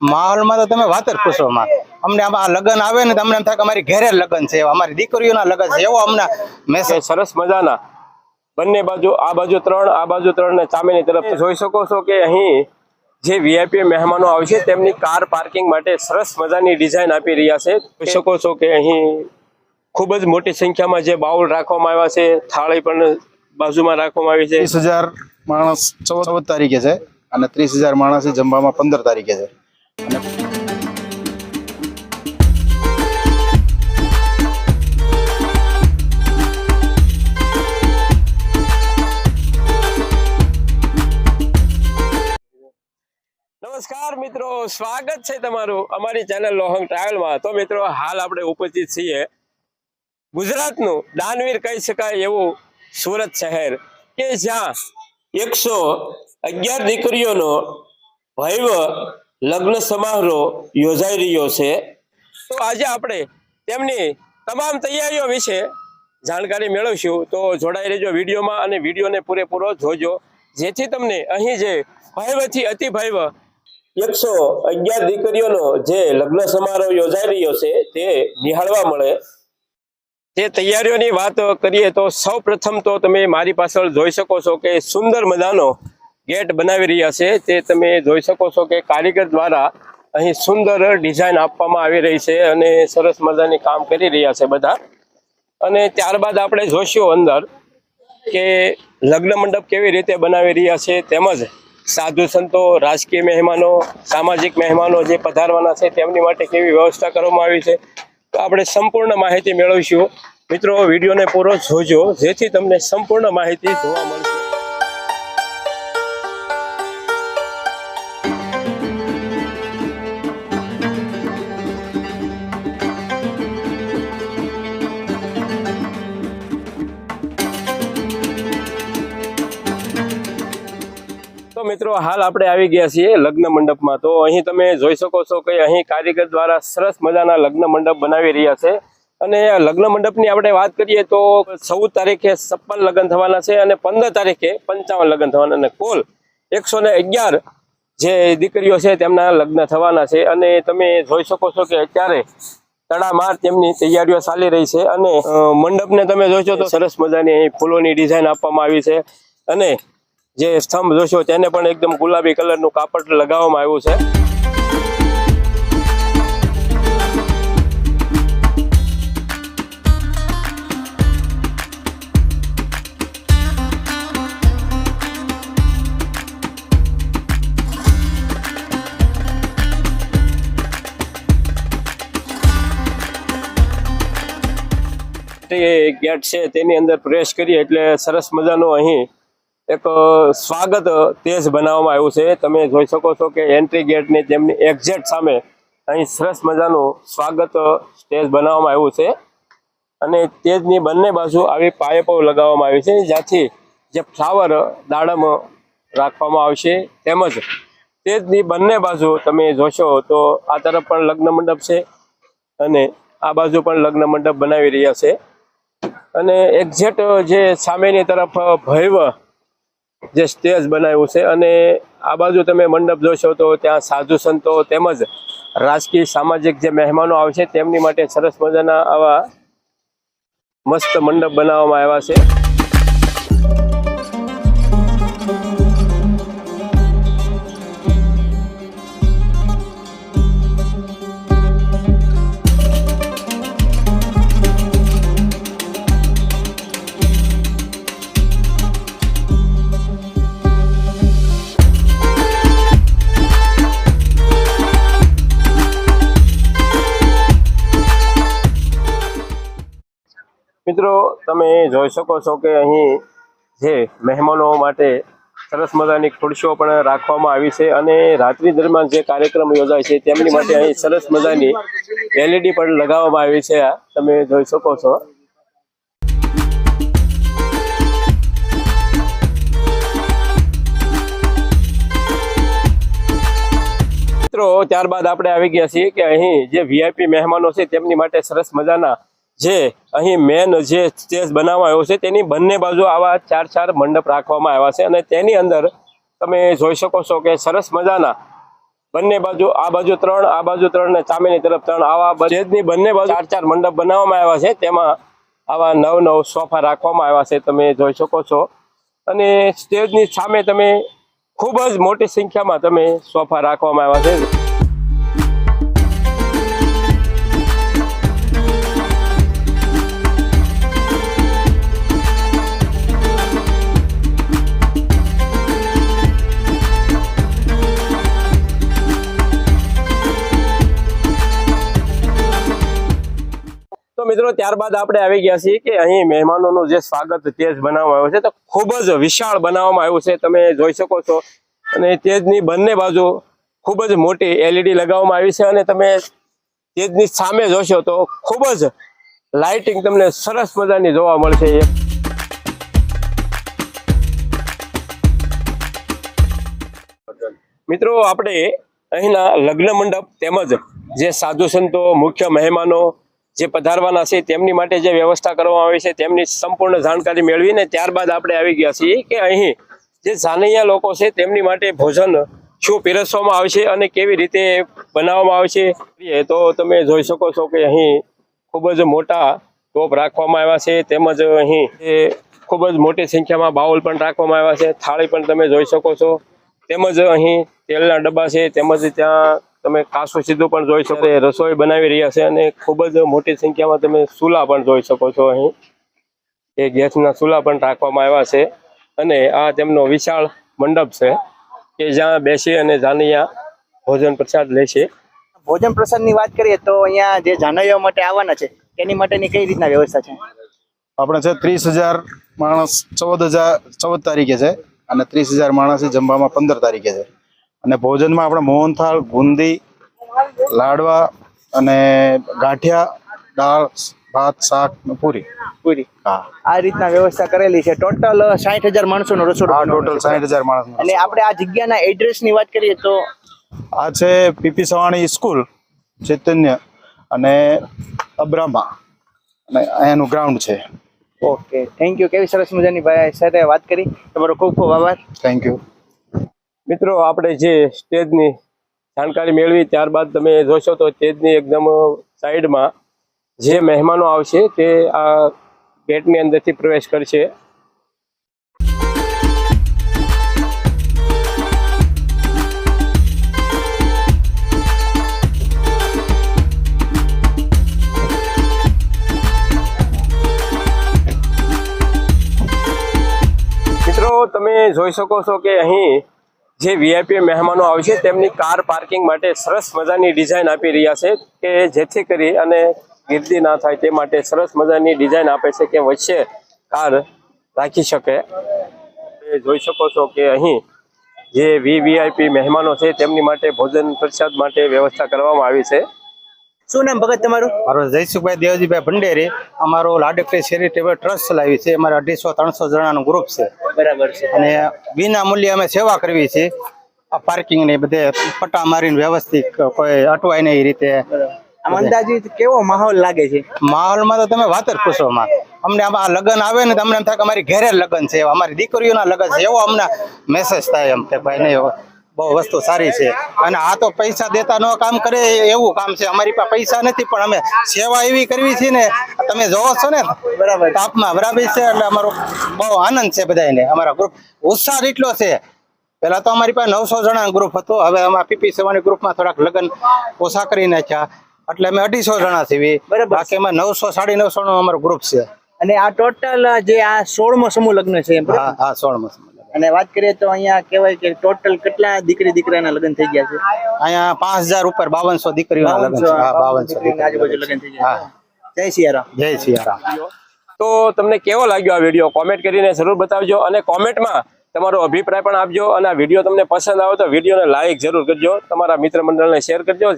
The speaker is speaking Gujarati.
માહોલમાં તો તમે વાત જ પૂછો માં. અમને આમાં લગ્ન આવે ને તમને એમ થાય કે અમારી ઘેરે લગ્ન છે અમારી દીકરીઓના લગ્ન છે એવો અમને મેસેજ સરસ મજાના. બંને બાજુ આ બાજુ ત્રણ આ બાજુ ત્રણ ને સામેની તરફ જોઈ શકો છો કે અહીં જે વીઆઈપી મહેમાનો આવશે તેમની કાર પાર્કિંગ માટે સરસ મજાની ડિઝાઇન આપી રહ્યા છે. જોઈ શકો છો કે અહીં ખૂબ જ મોટી સંખ્યામાં જે બાઉલ રાખવામાં આવ્યા છે થાળી પણ બાજુમાં રાખવામાં આવી છે. ત્રીસ હજાર માણસ ચૌદ તારીખે છે અને ત્રીસ હજાર માણસ જમવામાં પંદર તારીખે છે. નમસ્કાર મિત્રો, સ્વાગત છે તમારું અમારી ચેનલ લોહંગ ટ્રાવેલમાં. તો મિત્રો, હાલ આપણે ઉપસ્થિત છીએ ગુજરાતનું દાનવીર કહી શકાય એવું સુરત શહેર કે જ્યાં એકસો અગિયાર દીકરીઓનો ભવ્ય લગ્ન સમારોહ યોજાઈ રહ્યો છે. તો આજે આપણે તેમની તમામ તૈયારીઓ વિશે જાણકારી મેળવશું. તો જોડાઈ રહેજો વિડીયોમાં અને વિડીયોને પૂરેપૂરો જોજો. જેથી તમને અહીં જે ભયવથી અતિ ભયવ એકસો અગિયાર દીકરીઓનો જે લગ્ન સમારોહ યોજાઈ રહ્યો છે તે નિહાળવા મળે. તે તૈયારીઓની વાત કરીએ તો સૌ પ્રથમ તો તમે મારી પાછળ જોઈ શકો છો કે સુંદર મજાનો ગેટ બનાવી રહ્યા છે. તે તમે જોઈ શકો છો કે કારીગર દ્વારા અહીં સુંદર ડિઝાઇન આપવામાં આવી રહી છે અને સરસ મજાની કામ કરી રહ્યા છે બધા. અને ત્યારબાદ આપણે જોઈશું અંદર કે લગ્ન મંડપ કેવી રીતે બનાવી રહ્યા છે તેમજ સાધુ સંતો, રાજકીય મહેમાનો, સામાજિક મહેમાનો જે પધારવાના છે તેમની માટે કેવી વ્યવસ્થા કરવામાં આવી છે. તો આપણે સંપૂર્ણ માહિતી મેળવીશું. મિત્રો, વિડીયોને પૂરો જોજો. જેથી તમને સંપૂર્ણ માહિતી જોવા મળશે. મિત્રો, હાલ આપણે આવી ગયા છીએ લગ્ન મંડપમાં. તો અહીં તમે જોઈ શકો છો કે અહીં કારીગર દ્વારા સરસ મજાના લગ્ન મંડપ બનાવી રહ્યા છે. અને લગ્ન મંડપની આપણે વાત કરીએ તો ચૌદ તારીખે છપ્પન લગ્ન થવાના છે અને પંદર તારીખે પંચાવન લગ્ન થવાના અને કુલ એકસો જે દીકરીઓ છે તેમના લગ્ન થવાના છે. અને તમે જોઈ શકો છો કે અત્યારે તડામાર તેમની તૈયારીઓ ચાલી રહી છે. અને મંડપને તમે જોશો તો સરસ મજાની અહીં ફૂલોની ડિઝાઇન આપવામાં આવી છે. અને જે સ્તંભ જોશો તેને પણ એકદમ ગુલાબી કલરનું કાપડ લગાવવામાં આવ્યું છે. ગેટ છે, તેની અંદર પ્રેસ કરીએ એટલે સરસ મજાનો અહીં એક સ્વાગત તેજ બનાવવામાં આવ્યું છે. તમે જોઈ શકો છો કે એન્ટ્રી ગેટની તેમની એક્ઝેક્ટ સામે અહીં સરસ મજાનું સ્વાગત સ્ટેજ બનાવવામાં આવ્યું છે. અને તેજની બંને બાજુ આવી પાઇપો લગાવવામાં આવી છે, જ્યાંથી જે ફ્લાવર દાડમ રાખવામાં આવશે. તેમજ તેજની બંને બાજુ તમે જોશો તો આ તરફ પણ લગ્ન મંડપ છે અને આ બાજુ પણ લગ્ન મંડપ બનાવી રહ્યા છે. અને એક્ઝેક્ટ જે સામેની તરફ ભૈવ જે સ્ટેજ બનાવ્યું છે અને આ બાજુ તમે મંડપ જોશો તો ત્યાં સાધુ સંતો તેમજ રાજકીય સામાજિક જે મહેમાનો આવશે તેમની માટે સરસ મજાના આવા મસ્ત મંડપ બનાવવામાં આવ્યા છે. તમે જોઈ શકો છો કે અહીં જે મહેમાનો માટે સરસ મજાની ખુરશીઓ પણ રાખવામાં આવી છે અને રાત્રિ દરમિયાન જે કાર્યક્રમ યોજાય છે તેમની માટે અહીં સરસ મજાની એલઈડી પણ લગાવવામાં આવી છે. તમે જોઈ શકો છો. મિત્રો, ત્યારબાદ આપણે આવી ગયા છીએ કે અહીં જે વીઆઈપી મહેમાનો છે તેમની માટે સરસ મજાના જે અહીં મેન જે સ્ટેજ બનાવવામાં આવ્યો છે તેની બંને બાજુ આવા ચાર ચાર મંડપ રાખવામાં આવ્યા છે અને તેની અંદર તમે જોઈ શકો છો કે સરસ મજાના બંને બાજુ આ બાજુ ત્રણ આ બાજુ ત્રણ ને સામેની તરફ ત્રણ આવા સ્ટેજની બંને બાજુ ચાર ચાર મંડપ બનાવવામાં આવ્યા છે તેમાં આવા નવ નવ સોફા રાખવામાં આવ્યા છે તમે જોઈ શકો છો. અને સ્ટેજની સામે તમે ખૂબ જ મોટી સંખ્યામાં તમે સોફા રાખવામાં આવ્યા છે. મિત્રો, ત્યારબાદ આપણે આવી ગયા છીએ કે અહીં મહેમાનોનું જે સ્વાગત તેજ બનાવવામાં આવ્યું છે. તો ખૂબ જ વિશાળ બનાવવામાં આવ્યું છે, તમે જોઈ શકો છો. અને તેજની બંને બાજુ ખૂબ જ મોટી એલઈડી લગાવવામાં આવી છે અને તમે તેજની સામે જોશો તો ખૂબ જ લાઇટિંગ તમને સરસ મજાની જોવા મળશે. મિત્રો, આપણે અહીંના લગ્ન મંડપ તેમજ જે સાધુ સંતો, મુખ્ય મહેમાનો જે પધારવાના છે તેમની માટે જે વ્યવસ્થા કરવામાં આવી છે, તેમની સંપૂર્ણ જાણકારી મેળવીને ત્યારબાદ આપણે આવી ગયા છીએ કે અહીં જે જાનૈયા લોકો છે તેમની માટે ભોજન શું પીરસવામાં આવશે અને કેવી રીતે બનાવવામાં આવશે એ તો તમે જોઈ શકો છો કે અહીં ખૂબ જ મોટા ટોપ રાખવામાં આવ્યા છે, તેમજ અહીં ખૂબ જ મોટી સંખ્યામાં બાઉલ પણ રાખવામાં આવ્યા છે, થાળી પણ તમે જોઈ શકો છો, તેમજ અહીં તેલના ડબ્બા છે, તેમજ ત્યાં તમે કાસું સીધું પણ જોઈ શકો. રસોઈ બનાવી રહ્યા છે અને ખૂબ જ મોટી સંખ્યામાં તમે ચૂલા પણ જોઈ શકો છો અહીં. એ ગેસના ચૂલા પણ રાખવામાં આવ્યા છે. અને આ તેમનો વિશાળ મંડપ છે કે જ્યાં બેસી અને જાનૈયા ભોજન પ્રસાદ લેશે ભોજન પ્રસાદની વાત કરીએ તો અહીંયા જે જાનવીઓ માટે આવવાના છે એની માટેની કઈ રીતના વ્યવસ્થા છે? આપણે છે ત્રીસ હજાર માણસ ચૌદ હજાર ચૌદ તારીખે છે અને ત્રીસ હજાર માણસ જમવામાં પંદર તારીખે છે. અને ભોજનમાં આપણે મોહનથાળ બુંદી લાડવા અને ગાંઠિયા દાળ ભાત શાક પૂરી. પૂરી. હા. આ રીતના વ્યવસ્થા કરેલી છે. ટોટલ સાઠ હજાર માણસો નો ટોટલ સાઠ હજાર માણસ અને આપણે આ જગ્યાના એડ્રેસની વાત કરીએ તો આ છે પીપી સવાણી સ્કૂલ ચૈતન્ય અને અબ્રામા. અને અહીંયાનું ગ્રાઉન્ડ છે. ઓકે થેન્ક યુ કેવી સરસ મજાની ભાઈ સાથે વાત કરી. તમારો ખૂબ ખૂબ આભાર. થેન્ક યુ મિત્રો, આપણે જે સ્ટેજની જાણકારી મેળવી, ત્યારબાદ તમે જોશો તો સ્ટેજની એકદમ સાઈડમાં જે મહેમાનો આવશે તે આ ગેટની અંદરથી પ્રવેશ કરશે. મિત્રો, તમે જોઈ શકો છો કે અહીં જે વીઆઈપી મહેમાનો આવશે તેમની કાર પાર્કિંગ માટે સરસ મજાની ડિઝાઇન આપી રહ્યા છે કે જેથી કરી અને ગીર્દી ના થાય તે માટે સરસ મજાની ડિઝાઇન આપે છે કે વચ્ચે કાર રાખી શકે. જોઈ શકો છો કે અહીં જે વીવીઆઈપી મહેમાનો છે, તેમની માટે ભોજન પ્રસાદ માટે વ્યવસ્થા કરવામાં આવી છે. શું નામ ભગત તમારું? મારો જયસુખભાઈ દેવજીભાઈ ભંડેરી. અમારો લાડકડી ચેરિટેબલ ટ્રસ્ટ ચલાવી છે. અમારે અઢીસો ત્રણસો જણાનું ગ્રુપ છે. બરાબર છે. અને વિના મૂલ્યે અમે સેવા કરવી છે. આ પાર્કિંગ ને બધે પટ્ટા મારીને વ્યવસ્થિત કોઈ અટવાય નહીં એ રીતે. આમ અંદાજિત કેવો માહોલ લાગે છે? માહોલમાં તો તમે વાત જ પૂછો માં અમને આમાં લગ્ન આવે ને તો અમને એમ થાય કે અમારી ઘેરે લગ્ન છે. અમારી દીકરીઓના લગ્ન છે. એવો અમને મેસેજ થાય એમ કે ભાઈ નહીં બહુ વસ્તુ સારી છે. અને આ તો પૈસા દેતા નો કામ કરે એવું કામ છે. અમારી પાસે પૈસા નથી પણ અમે સેવા એવી કરવી છે ને તમે જોવો છો ને બરાબર. તાપમાં બરાબર છે એટલે અમારો બહુ આનંદ છે બધાને અમારા ગ્રુપ ઉત્સાહ એટલો છે. પેલા તો અમારી પાસે નવસો જણા ગ્રુપ હતો. હવે અમારા પીપી સેવાની ગ્રુપમાં થોડાક લગ્ન ઓછા કરી નાખ્યા. એટલે અમે અઢીસો જણા છીએ. બરાબર. બાકી અમે નવસો સાડી નવસો નો અમારો ગ્રુપ છે. અને આ ટોટલ જે આ સોળમો સમૂહ લગ્ન છે હા હા સોળમાં અને વાત કરીએ તો અહીંયા કહેવાય કે ટોટલ કેટલા દીકરી દીકરાના લગ્ન થઈ ગયા છે? અહીંયા પાંચ હજાર ઉપર બાવનસો દીકરીઓના લગ્ન છે. હા બાવનસો આજુબાજુ લગ્ન થઈ ગયા. જય સિયારામ. જય સિયારામ. તો તમને કેવો લાગ્યો આ વીડિયો? કોમેન્ટ કરીને જરૂર બતાવજો અને કોમેન્ટમાં તમારો અભિપ્રાય પણ આપજો અને આ વીડિયો તમને પસંદ આવે તો વિડીયોને લાઈક જરૂર કરજો. તમારા મિત્ર મંડળને શેર કરજો.